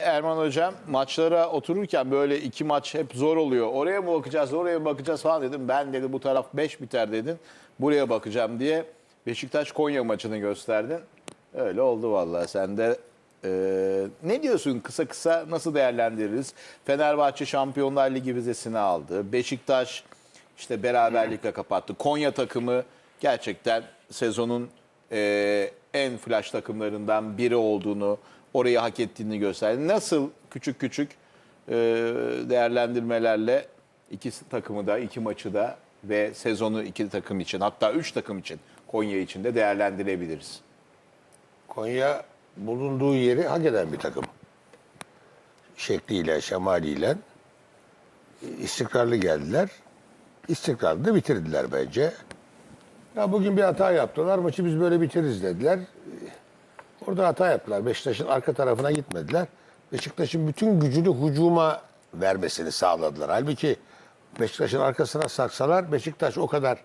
Erman Hocam maçlara otururken böyle iki maç hep zor oluyor. Oraya mı bakacağız, oraya mı bakacağız falan dedim. Ben dedi bu taraf 5 biter dedin. Buraya bakacağım diye Beşiktaş Konya maçını gösterdin. Öyle oldu vallahi. Sen de e, ne diyorsun kısa kısa nasıl değerlendiririz? Fenerbahçe Şampiyonlar Ligi vizesini aldı. Beşiktaş işte beraberlikle kapattı. Konya takımı gerçekten sezonun e, en flash takımlarından biri olduğunu, orayı hak ettiğini gösterdi. Nasıl küçük küçük e, değerlendirmelerle iki takımı da, iki maçı da ve sezonu iki takım için hatta üç takım için Konya için de değerlendirebiliriz. Konya bulunduğu yeri hak eden bir takım. Şekliyle, şemaliyle istikrarlı geldiler. İstikrarlı da bitirdiler bence. Ya bugün bir hata yaptılar. Maçı biz böyle bitiririz dediler. Orada hata yaptılar. Beşiktaş'ın arka tarafına gitmediler. Beşiktaş'ın bütün gücünü hücuma vermesini sağladılar. Halbuki Beşiktaş'ın arkasına saksalar Beşiktaş o kadar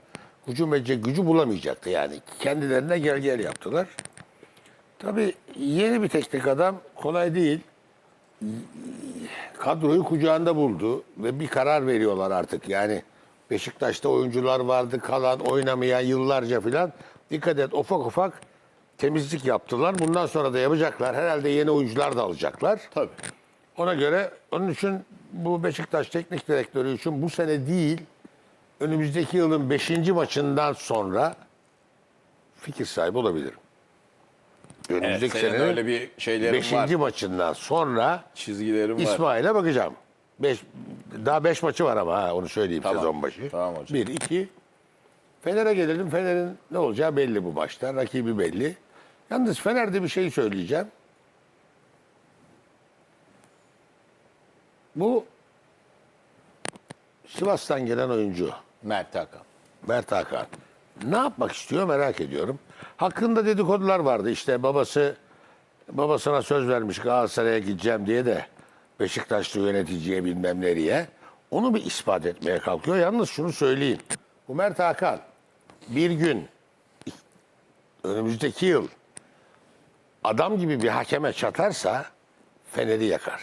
hücum edecek gücü bulamayacaktı yani. Kendilerine gel gel yaptılar. Tabii yeni bir teknik adam kolay değil. Kadroyu kucağında buldu ve bir karar veriyorlar artık. Yani Beşiktaş'ta oyuncular vardı kalan oynamayan yıllarca filan. Dikkat et ufak ufak temizlik yaptılar. Bundan sonra da yapacaklar. Herhalde yeni oyuncular da alacaklar. Tabii. Ona göre onun için bu Beşiktaş teknik direktörü için bu sene değil önümüzdeki yılın 5. maçından sonra fikir sahibi olabilirim. Evet, Önümüzdeki senin senenin öyle bir şeylerin 5. var. maçından sonra Çizgilerin var. İsmail'e bakacağım. Beş, daha 5 maçı var ama ha, onu söyleyeyim Tamam. sezon başı. Tamam hocam. 1 2 Fener'e gelelim. Fener'in ne olacağı belli bu maçta. Rakibi belli. Yalnız Fener'de bir şey söyleyeceğim. Bu Sivas'tan gelen oyuncu Mert Hakan. Mert Hakan. Ne yapmak istiyor merak ediyorum. Hakkında dedikodular vardı. İşte babası babasına söz vermiş Galatasaray'a gideceğim diye de Beşiktaşlı yöneticiye bilmem nereye. Onu bir ispat etmeye kalkıyor. Yalnız şunu söyleyeyim. Bu Mert Hakan bir gün önümüzdeki yıl adam gibi bir hakeme çatarsa Fener'i yakar.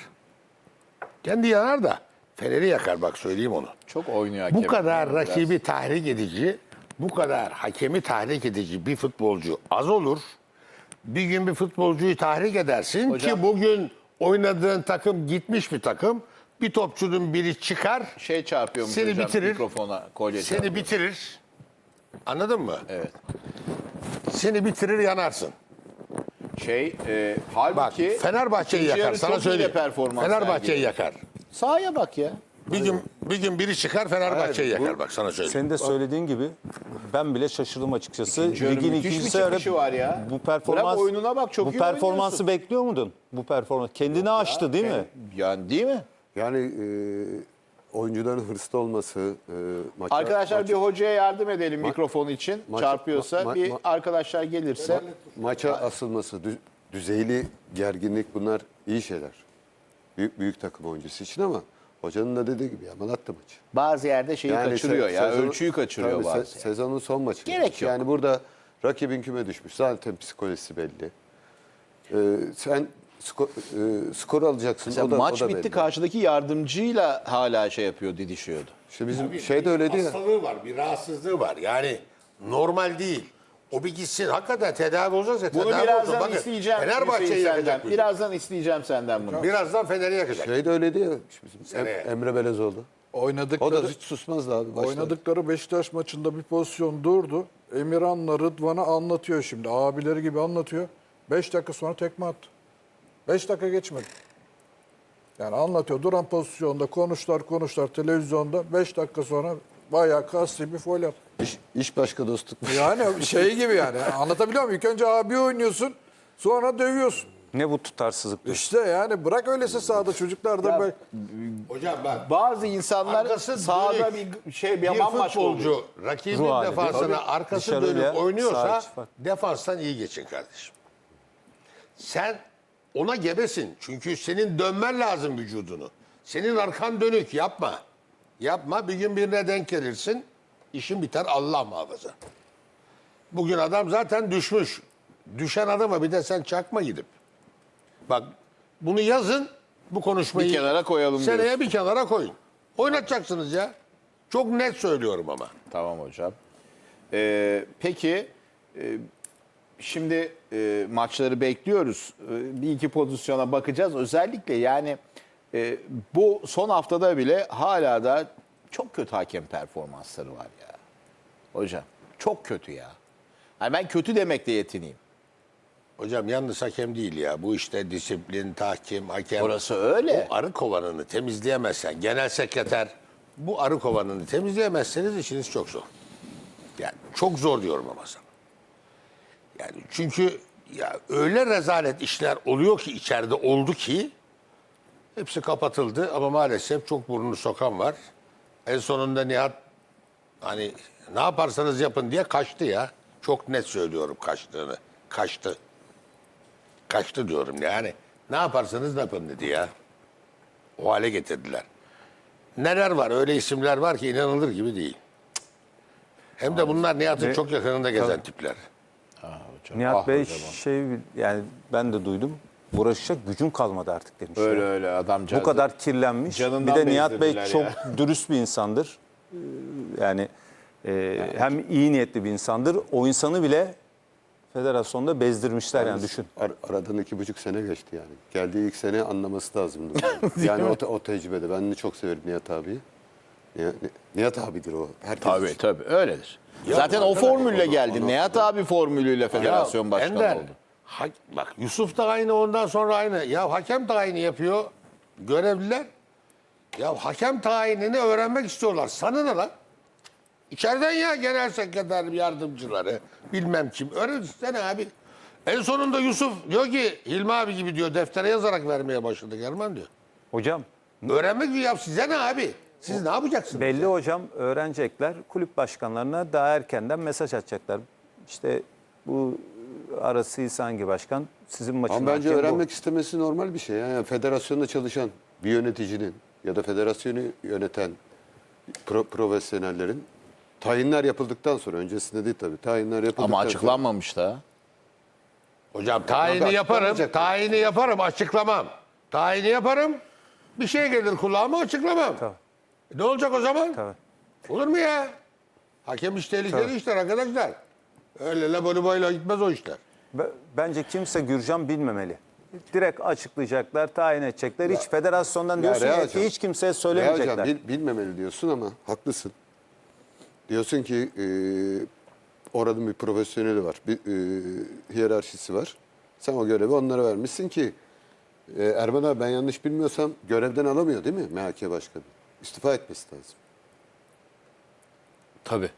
Kendi yanar da Fener'i yakar bak söyleyeyim onu. Çok oynuyor Bu hakem. kadar Biraz. rakibi tahrik edici, bu kadar hakemi tahrik edici bir futbolcu az olur. Bir gün bir futbolcuyu tahrik edersin Hocam- ki bugün oynadığın takım gitmiş bir takım. Bir topçunun biri çıkar, şey çarpıyormuş Seni hocam bitirir. mikrofona kolye seni çarpıyor. bitirir. Anladın mı? Evet. Seni bitirir yanarsın. Şey e, Bak halbuki Fenerbahçe'yi ikinci yakar yarı sana çok iyi de söyleyeyim. performans Fenerbahçe'yi sergiledi. yakar. Sahaya bak ya. Bir gün bir gün biri çıkar Fenerbahçe'yi yakar bak sana söyleyeyim. Senin de söylediğin gibi ben bile şaşırdım açıkçası. Yarı Ligin müthiş bir ikinci yarı çıkışı var ya. bu performans Bırak oyununa bak, çok bu iyi performansı oynuyorsun. bekliyor muydun? Bu performans kendini aştı değil mi? Yani değil mi? Yani e, oyuncuların hırslı olması, e, maça, Arkadaşlar maça, bir hocaya yardım edelim mikrofon için. maça- Çarpıyorsa ma- ma- bir ma- arkadaşlar gelirse. maça asılması, dü- düzeyli gerginlik bunlar iyi şeyler. Büyük büyük takım oyuncusu için ama hocanın da dediği gibi yamalattı maçı. Bazı yerde şeyi kaçırıyor se- ya. sezonun- ölçüyü kaçırıyor tabii se- bazı. Sezonun son maçı. Gerek yok. Yani burada rakibin küme düşmüş. Zaten psikolojisi belli. E, sen skor, e, skor alacaksın. Mesela o da, maç o da bitti belli. karşıdaki yardımcıyla hala şey yapıyor didişiyordu. İşte bizim şey de öyle değil. hastalığı var, bir rahatsızlığı var. Yani normal değil. O bir gitsin. Hakikaten tedavi olacaksa Bunu tedavi birazdan olsun. Bakın, isteyeceğim. Fenerbahçe'yi yakacak. Birazdan isteyeceğim senden bunu. Birazdan Fener'i yakacak. Şey de öyle değil. Bizim Em-. Emre Belezoğlu. O Oynadıkları, da hiç susmazdı abi. Başta. oynadıkları Beşiktaş maçında bir pozisyon durdu. Emirhan'la Rıdvan'a anlatıyor şimdi. Abileri gibi anlatıyor. 5 dakika sonra tekme attı. 5 dakika geçmedi. Yani anlatıyor. Duran pozisyonda konuşlar konuşlar televizyonda. 5 dakika sonra bayağı kasti bir foul attı. İş, iş başka dostluk. Yani şey gibi yani. Anlatabiliyor muyum? İlk önce abi oynuyorsun. Sonra dövüyorsun. Ne bu tutarsızlık? İşte yani bırak öyleyse sahada çocuklar da böyle- Hocam bak. Bazı insanlar Arkası sahada dönük. bir şey bir Bir futbolcu rakibin Ruh defansına tabii. arkası dönüp oynuyorsa defanstan iyi geçin kardeşim. Sen ona gebesin. Çünkü senin dönmen lazım vücudunu. Senin arkan dönük yapma. Yapma bir gün birine denk gelirsin. işin biter Allah muhafaza. Bugün adam zaten düşmüş. Düşen adama bir de sen çakma gidip. Bak Bunu yazın. Bu konuşmayı Bir kenara koyalım Seneye diyorsun. bir kenara koyun. Oynatacaksınız ya. Çok net söylüyorum ama. Tamam hocam. Ee, peki e, şimdi e, maçları bekliyoruz. E, bir iki pozisyona bakacağız. Özellikle yani e, bu son haftada bile hala da çok kötü hakem performansları var ya. Hocam çok kötü ya. Yani ben kötü demekle yetineyim. Hocam yalnız hakem değil ya. Bu işte disiplin, tahkim, hakem. Orası öyle. O arı kovanını temizleyemezsen, genel sekreter bu arı kovanını temizleyemezseniz işiniz çok zor. Yani çok zor diyorum ama sana. Yani çünkü ya öyle rezalet işler oluyor ki içeride oldu ki hepsi kapatıldı ama maalesef çok burnunu sokan var. En sonunda Nihat hani ne yaparsanız yapın diye kaçtı ya. Çok net söylüyorum kaçtığını. Kaçtı. Kaçtı diyorum yani. Ne yaparsanız yapın dedi ya. O hale getirdiler. Neler var öyle isimler var ki inanılır gibi değil. Hem de bunlar Nihat'ın çok yakınında gezen tipler. Nihat Ah Bey hocam. şey yani ben de duydum. Uğraşacak gücüm kalmadı artık demiş. Öyle ya. öyle adamcağız. Bu kadar kirlenmiş. Canından bir de Nihat Bey bezdirdiler çok ya. dürüst bir insandır. Ee, Yani e, hem iyi niyetli bir insandır. O insanı bile federasyonda bezdirmişler yani düşün. Ar- aradan iki buçuk sene geçti yani. Geldiği ilk sene anlaması lazımdı. yani o, te- o tecrübede. Ben de çok severim Nihat abiyi. Nihat, Nihat abidir o. Herkes Tabii için. tabii öyledir. Ya Zaten o formülle geldi. Nihat abi formülüyle federasyon başkanı Ender, oldu. ha- bak Yusuf da aynı ondan sonra aynı. Ya hakem tayini yapıyor görevliler. Ya hakem tayinini öğrenmek istiyorlar. Sana ne lan? İçeriden ya genel sekreter yardımcıları bilmem kim. Öğrensene abi. En sonunda Yusuf diyor ki Hilmi abi gibi diyor deftere yazarak vermeye başladı German diyor. Hocam Öğrenmek mi yap size ne abi? Siz ne yapacaksınız? belli hocam öğrenecekler. Kulüp başkanlarına daha erkenden mesaj atacaklar. İşte bu arası hangi başkan sizin maçın Ama bence hakemi bu. öğrenmek istemesi normal bir şey. Yani federasyonda çalışan bir yöneticinin ya da federasyonu yöneten pro- profesyonellerin tayinler yapıldıktan sonra öncesinde değil tabii. Tayinler yapıldıktan Ama sonra- açıklanmamış da. Hocam tayini yaparım, tayini yaparım, açıklamam. Tayini yaparım, bir şey gelir kulağıma açıklamam. Tabii. Ne olacak o zaman? Tabii. Olur mu ya? Hakem iş tehlikeli işler arkadaşlar. Öyle labonu boyla gitmez o işler. Be- Bence kimse Gürcan bilmemeli. Direkt açıklayacaklar, tayin edecekler. Hiç federasyondan diyorsun ya, ki hiç kimseye söylemeyecekler. hocam bil- bilmemeli diyorsun ama haklısın. Diyorsun ki e, oranın bir profesyoneli var, bir e, hiyerarşisi var. Sen o görevi onlara vermişsin ki e, Erman abi ben yanlış bilmiyorsam görevden alamıyor değil mi MHK Başkanı? İstifa etmesi lazım. Tabii.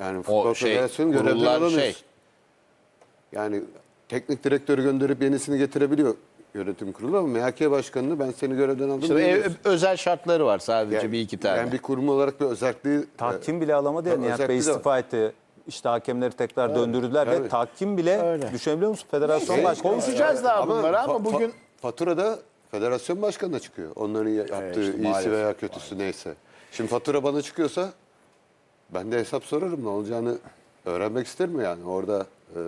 Yani futbol şey, federasyonu görevden kurullar alamıyorsun. şey. Yani teknik direktörü gönderip yenisini getirebiliyor yönetim kurulu ama MHK Başkanı'nı ben seni görevden aldım. İşte ev- diyemiyorsun. özel şartları var sadece Yani- bir iki tane. Yani bir kurum olarak bir özelliği... Tahkim bile alamadı ya Tabii, Nihat Bey özellikle de- istifa etti. İşte hakemleri tekrar döndürdüler ve tabii. tahkim bile düşünebiliyor musun? Federasyon başkanı. konuşacağız daha Ama bunları ama fa- fa- bugün faturada federasyon başkanına çıkıyor. Onların ya- yaptığı işte iyisi maalesef, veya kötüsü neyse. Şimdi fatura bana çıkıyorsa ben de hesap sorarım ne olacağını öğrenmek isterim yani. Orada e,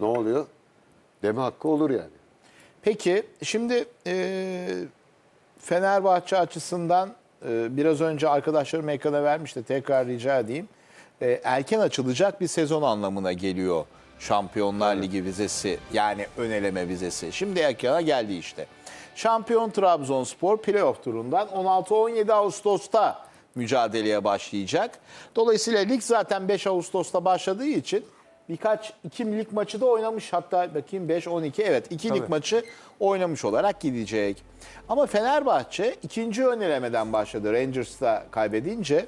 ne oluyor? Deme hakkı olur yani. Peki şimdi e, Fenerbahçe açısından e, biraz önce arkadaşlarım ekrana vermişti tekrar rica edeyim. E, erken açılacak bir sezon anlamına geliyor Şampiyonlar Ligi vizesi yani ön eleme vizesi. Şimdi ekrana geldi işte. Şampiyon Trabzonspor playoff turundan 16-17 Ağustos'ta mücadeleye başlayacak. Dolayısıyla lig zaten 5 Ağustos'ta başladığı için birkaç iki lig maçı da oynamış. Hatta bakayım 5-12 evet iki lig maçı oynamış olarak gidecek. Ama Fenerbahçe ikinci ön elemeden başladı Rangers'ta kaybedince.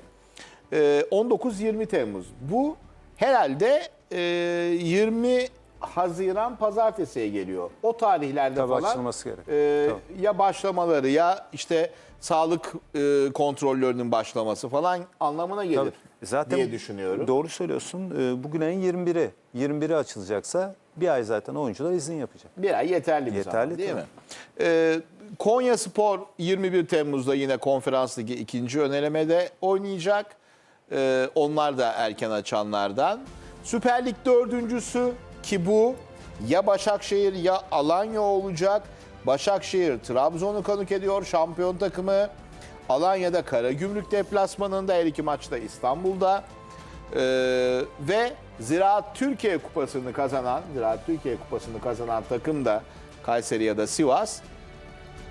Ee, 19-20 Temmuz. Bu herhalde e, 20 Haziran pazartesiye geliyor. O tarihlerde Tabii falan açılması gerek. e, ya başlamaları ya işte sağlık e, kontrollerinin başlaması falan anlamına gelir Tabii. Zaten diye düşünüyorum. Doğru söylüyorsun. Ee, Bugün ayın 21'i. 21'i açılacaksa bir ay zaten oyuncular izin yapacak. Bir ay yeterli bir Yeterli zaman değil tabii. mi? Ee, Konya Spor 21 Temmuz'da yine konferans ligi ikinci önelemede oynayacak. Ee, onlar da erken açanlardan. Süper Lig dördüncüsü ki bu ya Başakşehir ya Alanya olacak. Başakşehir Trabzon'u konuk ediyor. Şampiyon takımı Alanya'da Karagümrük deplasmanında her iki maçta İstanbul'da. Ee, ve Ziraat Türkiye Kupası'nı kazanan, Ziraat Türkiye Kupası'nı kazanan takım da Kayseri ya da Sivas.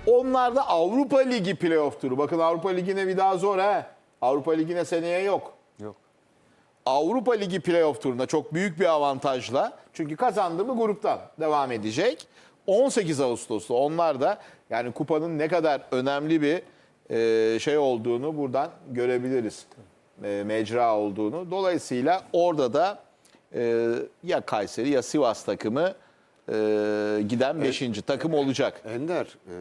Onlar da Avrupa Ligi playoff turu. Bakın Avrupa Ligi'ne bir daha zor ha. Avrupa Ligi'ne seneye yok. Avrupa Ligi playoff turuna çok büyük bir avantajla çünkü kazandı mı gruptan devam edecek. 18 Ağustos'ta onlar da yani kupanın ne kadar önemli bir e, şey olduğunu buradan görebiliriz. E, mecra olduğunu. Dolayısıyla orada da e, ya Kayseri ya Sivas takımı e, giden 5. takım olacak. Ender, eee,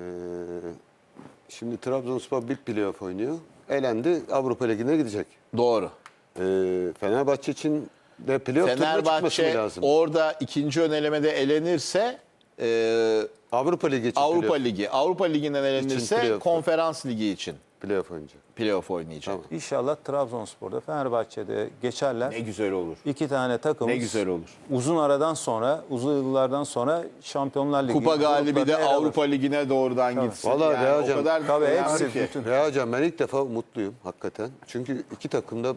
şimdi Trabzonspor bir playoff oynuyor. Elendi, Avrupa Ligi'ne gidecek. Doğru. Eee, Fenerbahçe için de playoff turuna çıkması Fenerbahçe lazım? orada ikinci ön elemede elenirse e, Avrupa Ligi için Avrupa playoff, Ligi. Avrupa Ligi'nden elenirse playoff. konferans ligi için playoff oynayacak. playoff oynayacak. Tamam. İnşallah Trabzonspor'da Fenerbahçe'de geçerler. Ne güzel olur. İki tane takımız. Ne güzel olur. Uzun aradan sonra, uzun yıllardan sonra Şampiyonlar Ligi. Kupa galibi de gruplarına yer alır. Avrupa Ligi'ne doğrudan gitsin. Vallahi Reha o hocam, kadar Tabii hepsi ki. bütün. Reha Hocam ben ilk defa mutluyum hakikaten. Çünkü iki takım da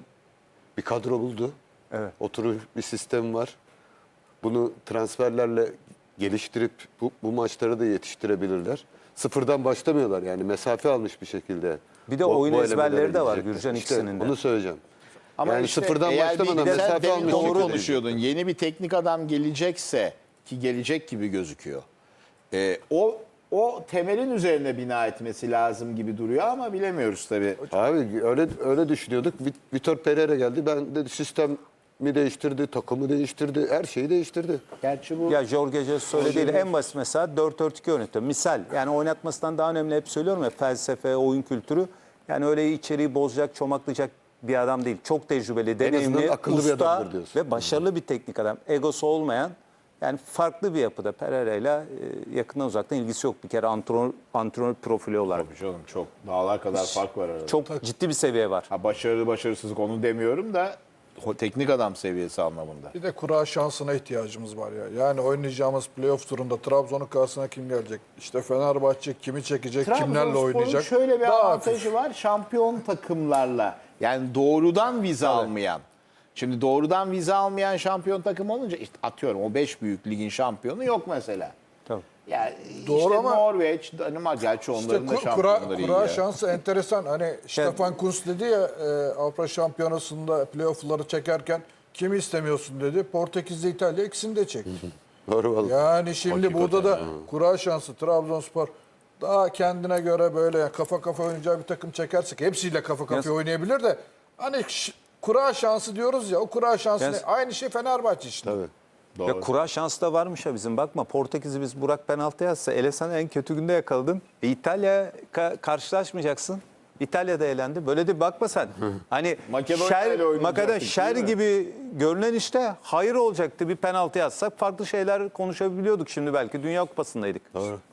bir kadro buldu. Evet. Oturuş bir sistem var. Bunu transferlerle geliştirip bu, bu maçları da yetiştirebilirler. Sıfırdan başlamıyorlar yani mesafe almış bir şekilde. Bir de bu- oyun ezberleri de var. Gürcan İşte ikisinin de. Onu söyleyeceğim. Ama yani işte sıfırdan başlamadan mesafe almış. doğru konuşuyordun. Yeni bir teknik adam gelecekse ki gelecek gibi gözüküyor. Ee, o o temelin üzerine bina etmesi lazım gibi duruyor ama bilemiyoruz tabii. Abi öyle öyle düşünüyorduk. Vit- Vitor Pereira geldi. Ben de sistemi değiştirdi, takımı değiştirdi, her şeyi değiştirdi. Gerçi bu Ya Jorge Jesus söylediğiyle en basit mesela 4-4-2 yönetiyor. Misal yani oynatmasından daha önemli hep söylüyorum ya felsefe, oyun kültürü. Yani öyle içeriği bozacak, çomaklayacak bir adam değil. Çok tecrübeli, deneyimli, akıllı bir usta adamdır diyorsun. ve başarılı bir teknik adam. Egosu olmayan yani farklı bir yapıda Pereira'yla e, yakından uzaktan ilgisi yok. Bir kere antrenör, antrenör profili olarak. Tabii canım çok dağlar kadar fark var arada. Çok ciddi bir seviye var. Ha, başarılı başarısızlık onu demiyorum da teknik adam seviyesi anlamında. Bir de kura şansına ihtiyacımız var ya. Yani oynayacağımız playoff turunda Trabzon'un karşısına kim gelecek? İşte Fenerbahçe kimi çekecek, kimlerle oynayacak? şöyle bir Daha avantajı var. Şampiyon takımlarla yani doğrudan vize almayan. Şimdi doğrudan vize almayan şampiyon takım olunca işte atıyorum o 5 büyük ligin şampiyonu yok mesela. Tabii. Yani Doğru işte ama- Norveç, Danimarka gerçi İşte onların da ku- kura, şampiyonları iyi. kura ya. şansı enteresan. Hani Stefan Kuntz dedi ya e, Avrupa Şampiyonası'nda playoff'ları çekerken kimi istemiyorsun dedi. Portekiz'de İtalya ikisini de çek. Doğru vallahi. Yani şimdi Hakikaten burada da ha. kura şansı Trabzonspor daha kendine göre böyle kafa kafa oynayacağı bir takım çekersek hepsiyle kafa kafaya Yes. oynayabilir de hani kura şansı diyoruz ya o kura şansı ne? aynı şey Fenerbahçe için. Tabii. Doğru. Ya kura şansı da varmış ha bizim. Bakma Portekiz'i biz Burak penaltı yazsa ele sen en kötü günde yakaladın. E, İtalya ka- karşılaşmayacaksın. İtalya'da elendi. Böyle de bakma sen. Hani Makedonya şer, ile oynayacaktık, Makedonya değil şer mi? gibi görünen işte hayır olacaktı. Bir penaltı yazsak farklı şeyler konuşabiliyorduk şimdi belki. Dünya Kupası'ndaydık.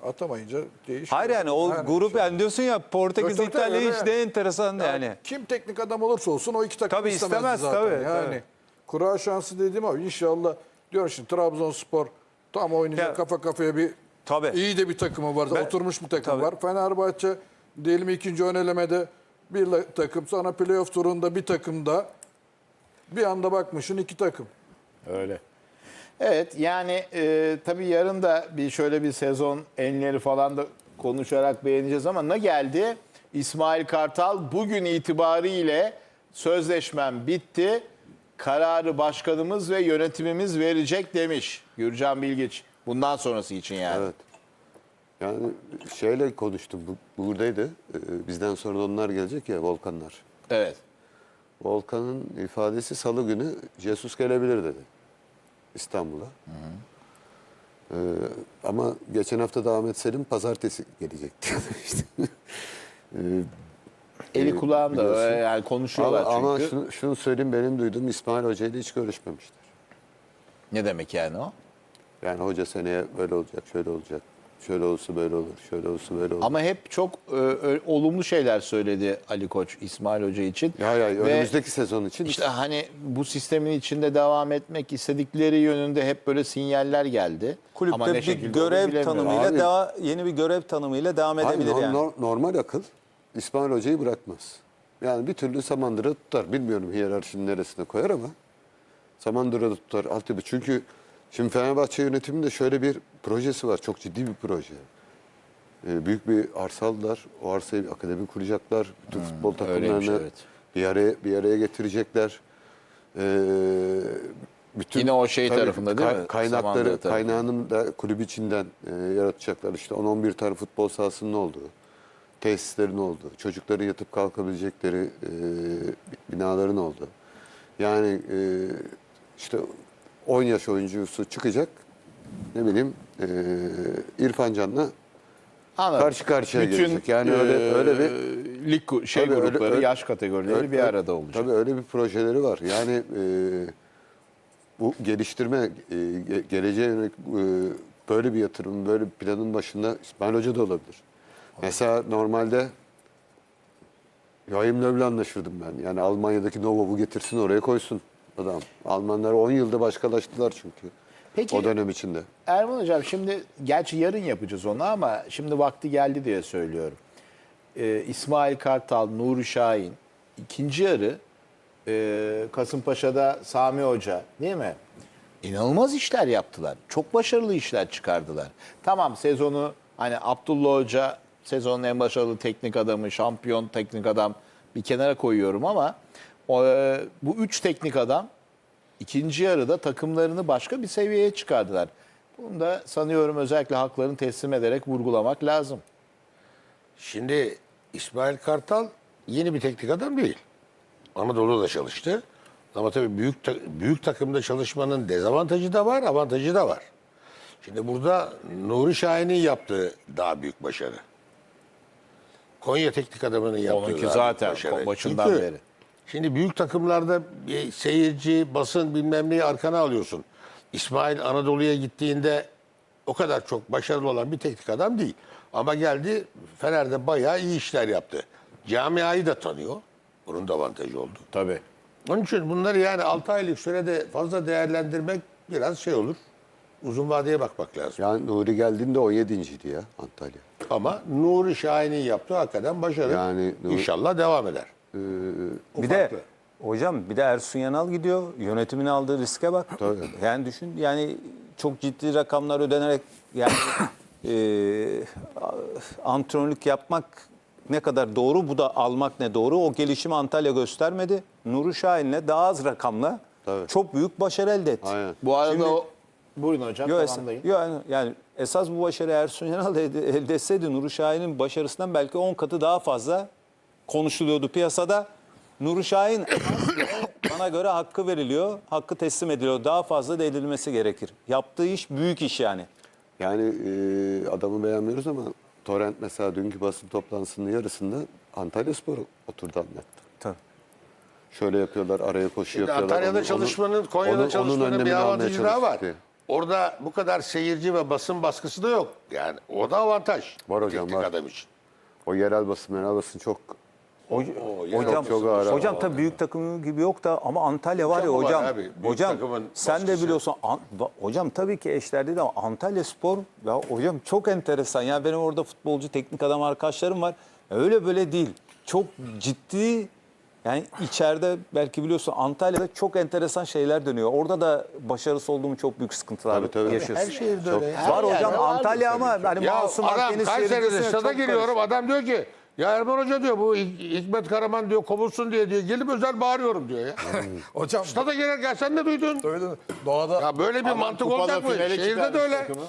Atamayınca değişiyor. Hayır yani o Yani grup yani diyorsun ya Portekiz Tabii, tabii, İtalya öyle. hiç de enteresan yani. Kim teknik adam olursa olsun o iki takım Tabii istemezdi istemez, zaten. tabii, yani tabii. kura şansı dediğim abi inşallah diyorum şimdi Trabzonspor tam oynayacak Ya- kafa kafaya bir Tabii. iyi de bir takımı var. Ben- oturmuş bir takım Tabii. var. Fenerbahçe diyelim ikinci ön elemede bir takım sonra playoff turunda bir takım da bir anda bakmışsın iki takım. Öyle. Evet yani e, tabii yarın da bir şöyle bir sezon enleri falan da konuşarak beğeneceğiz ama ne geldi? İsmail Kartal bugün itibariyle sözleşmem bitti. Kararı başkanımız ve yönetimimiz verecek demiş Gürcan Bilgiç. Bundan sonrası için yani. Evet. Yani şeyle konuştum. Bu, buradaydı. Ee, bizden sonra da onlar gelecek ya Volkanlar. Evet. Volkan'ın ifadesi salı günü Jesus gelebilir dedi. İstanbul'a. Ee, ama geçen hafta da Ahmet Selim pazartesi gelecek diyordu işte. Ee, Eli kulağında biliyorsun. e, yani konuşuyorlar ama, ama çünkü. şunu, şunu söyleyeyim benim duyduğum İsmail Hoca ile hiç görüşmemişler. Ne demek yani o? Yani hoca seneye böyle olacak, şöyle olacak. Şöyle olsa böyle olur, şöyle olsa böyle olur. Ama hep çok e, ö- olumlu şeyler söyledi Ali Koç İsmail Hoca için. Ya ya Ve önümüzdeki sezon için işte hani bu sistemin içinde devam etmek istedikleri yönünde hep böyle sinyaller geldi. Ama Kulüpte ne bir şekilde görev bilemiyorum. tanımıyla Abi- daha yeni bir görev tanımıyla devam Hayır, edebilir nor- yani. nor- normal akıl İsmail Hoca'yı bırakmaz. Yani bir türlü Samandıra tutar. Bilmiyorum hiyerarşinin neresine koyar ama Samandıra tutar. Altyapı. Çünkü şimdi Fenerbahçe yönetiminde şöyle bir projesi var. Çok ciddi bir proje. Ee, büyük bir arsa aldılar. O arsayı akademi kuracaklar. Bütün futbol Hmm, öyleymiş, takımlarını evet. bir araya bir araya getirecekler. Ee, bütün Yine o şey tarafında değil mi? Kaynakları, kaynağının da kulüp içinden e, yaratacaklar. İşte 10-11 tane futbol sahasının olduğu, tesislerin olduğu, çocukların yatıp kalkabilecekleri e, binaların olduğu. Yani e, işte 10 yaş oyuncusu çıkacak, ne bileyim e, İrfan Can'la Anladım. karşı karşıya gelecek. Yani öyle- e, öyle bir- lig şey Tabii öyle- grupları, öyle- yaş kategorileri Öyle- bir arada olacak. Tabii öyle bir projeleri var. Yani e, bu geliştirme, e, ge- geleceğe yönelik e, böyle bir yatırım, böyle bir planın başında İsmail Hoca da olabilir. Mesela normalde Joachim Löw'le anlaşırdım ben. Yani Almanya'daki Novo bu getirsin oraya koysun adam. Almanlar 10 yılda başkalaştılar çünkü. Peki- O dönem içinde. Erman Hocam şimdi gerçi yarın yapacağız onu ama şimdi vakti geldi diye söylüyorum. Ee, İsmail Kartal, Nuri Şahin ikinci yarı e, Kasımpaşa'da Sami Hoca değil mi? İnanılmaz işler yaptılar. Çok başarılı işler çıkardılar. Tamam sezonu hani Abdullah Hoca sezonun en başarılı teknik adamı, şampiyon teknik adam bir kenara koyuyorum ama o, e, bu üç teknik adam ikinci yarıda takımlarını başka bir seviyeye çıkardılar. Bunu da sanıyorum özellikle haklarını teslim ederek vurgulamak lazım. Şimdi İsmail Kartal yeni bir teknik adam değil. Anadolu'da çalıştı. Ama tabii büyük büyük takımda çalışmanın dezavantajı da var, avantajı da var. Şimdi burada Nuri Şahin'in yaptığı daha büyük başarı. Konya teknik adamının yaptığı Onunki daha zaten büyük başarı. başından Çünkü beri. Şimdi büyük takımlarda seyirci, basın bilmem neyi arkana alıyorsun. İsmail Anadolu'ya gittiğinde o kadar çok başarılı olan bir teknik adam değil. Ama geldi Fener'de bayağı iyi işler yaptı. Camiayı da tanıyor. Bunun da avantajı oldu. Tabii. Onun için bunları yani 6 aylık sürede fazla değerlendirmek biraz şey olur. Uzun vadeye bakmak lazım. Yani Nuri geldiğinde 17.ydi ya Antalya. Ama Nuri Şahin'in yaptığı hakikaten başarı. Yani Nuri- İnşallah devam eder. O Bir de hocam bir de Ersun Yanal gidiyor. Yönetimin aldığı riske bak. Tabii. Yani düşün yani çok ciddi rakamlar ödenerek yani e, antrenörlük yapmak ne kadar doğru bu da almak ne doğru. O gelişimi Antalya göstermedi. Nuri Şahin'le daha az rakamla Tabii. çok büyük başarı elde etti. Aynen. Bu arada Şimdi- o... Buyurun hocam Yo, tamamlayın. yo, yani, yani esas bu başarı Ersun Yanal elde, elde etseydi Nuri Şahin'in başarısından belki 10 katı daha fazla konuşuluyordu piyasada. Nuri Şahin bana göre hakkı veriliyor, hakkı teslim ediliyor. Daha fazla da edilmesi gerekir. Yaptığı iş büyük iş yani. Yani e, adamı beğenmiyoruz ama Torrent mesela dünkü basın toplantısının yarısında Antalya Spor oturdu anlattı. Tabii. Şöyle yapıyorlar, araya koşu Şimdi yapıyorlar. Antalya'da Onu- çalışmanın, onu- Konya'da onun- onun çalışmanın bir önlemini almaya avantajı daha var. Orada bu kadar seyirci ve basın baskısı da yok. Yani o da avantaj. Var hocam, var. adam için. O yerel basın, yerel basın çok hocam, çok ağır hocam tabii büyük takım gibi yok da ama Antalya var ya Hocam var hocam. abi, büyük hocam takımın sen de baskısı. biliyorsun. An- hocam tabii ki eşler değil ama Antalya Spor ya hocam çok enteresan. Ya benim orada futbolcu teknik adam arkadaşlarım var. Öyle böyle değil. Çok ciddi yani içeride belki biliyorsun Antalya'da çok enteresan şeyler dönüyor. Orada da başarısız olduğum çok büyük sıkıntılar Tabii, tabii. yaşıyorsun. Her şehirde Çok- öyle. Her var yerde hocam Antalya ama hani Ya Masum adam Akdeniz Kayseri'de şehrindesine stada çok giriyorum. karışık. Adam diyor ki ya Erman Hoca diyor bu Hik- Hikmet Karaman diyor kovulsun diye diyor. Gelip özel bağırıyorum diyor ya. Hocam Stada girerken sen ne duydun? öyle doğada Ya böyle bir mantık olacak mı? Şehirde de öyle. takımı.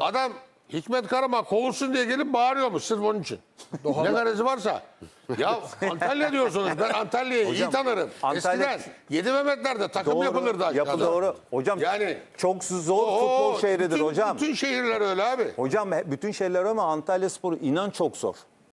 Adam Hikmet Karaman kovulsun diye gelip bağırıyormuş sırf onun için. ne garezi varsa. Ya Antalya diyorsunuz. Ben Antalya'yı iyi tanırım. Antalya- Eskiden Yedi Mehmetler'de takım yapılırdı aşağıda. Yapı doğru. Hocam Yani- çok zor Oo, futbol şehridir bütün, hocam. Bütün şehirler öyle abi. Hocam bütün şeyler ama Antalya Spor inan çok zor.